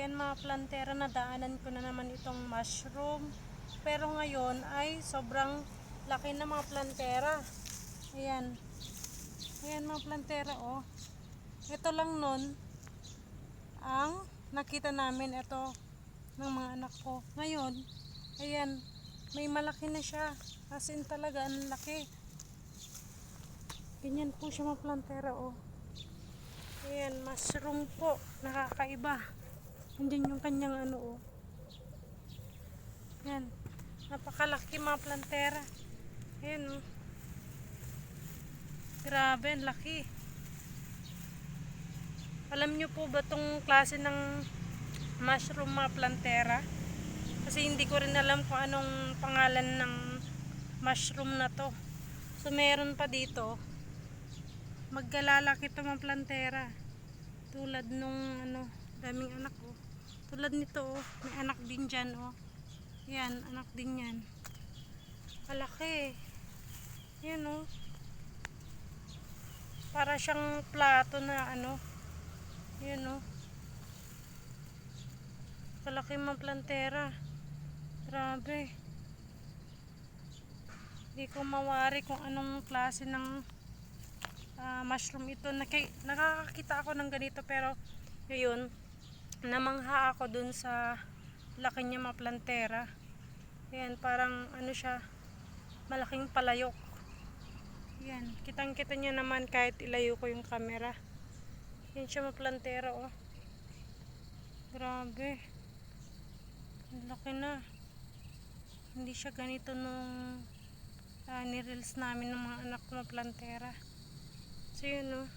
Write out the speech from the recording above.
Ayan mga plantera, nadaanan ko na naman itong mushroom. Pero ngayon ay sobrang laki na mga plantera. Ayan. Ayan mga plantera oh. Ito lang nun ang nakita namin ito ng mga anak ko. Ngayon, ayan, may malaki na siya. As in talaga, ang laki. Ganyan po siya mga plantera oh. Ayan, mushroom po. Nakakaiba. Andyan yung kanyang ano oh. Ayan. Napakalaki mga plantera. Ayan oh. Grabe, laki. Alam nyo po ba tong klase ng mushroom mga plantera? Kasi hindi ko rin alam kung anong pangalan ng mushroom na to. So meron pa dito. Maggalalaki to mga plantera. Tulad nung ano, daming anak oh. Tulad nito oh, may anak din dyan oh. Yan, anak din yan. Malaki. Yan oh. Para siyang plato na ano. Yan oh. Kalaki mga plantera. Grabe. Hindi ko mawari kung anong klase ng ah, mushroom ito. Nakakakita ako ng ganito pero yun, namangha ako dun sa laki niya mga plantera. Yan, parang ano siya, malaking palayok. Yan, kitang kita niyo naman kahit ilayo ko yung camera. Yan siya mga plantera oh. Grabe. Laki na. Hindi siya ganito nung uh, nireels namin ng mga anak ko na plantera. So yun oh.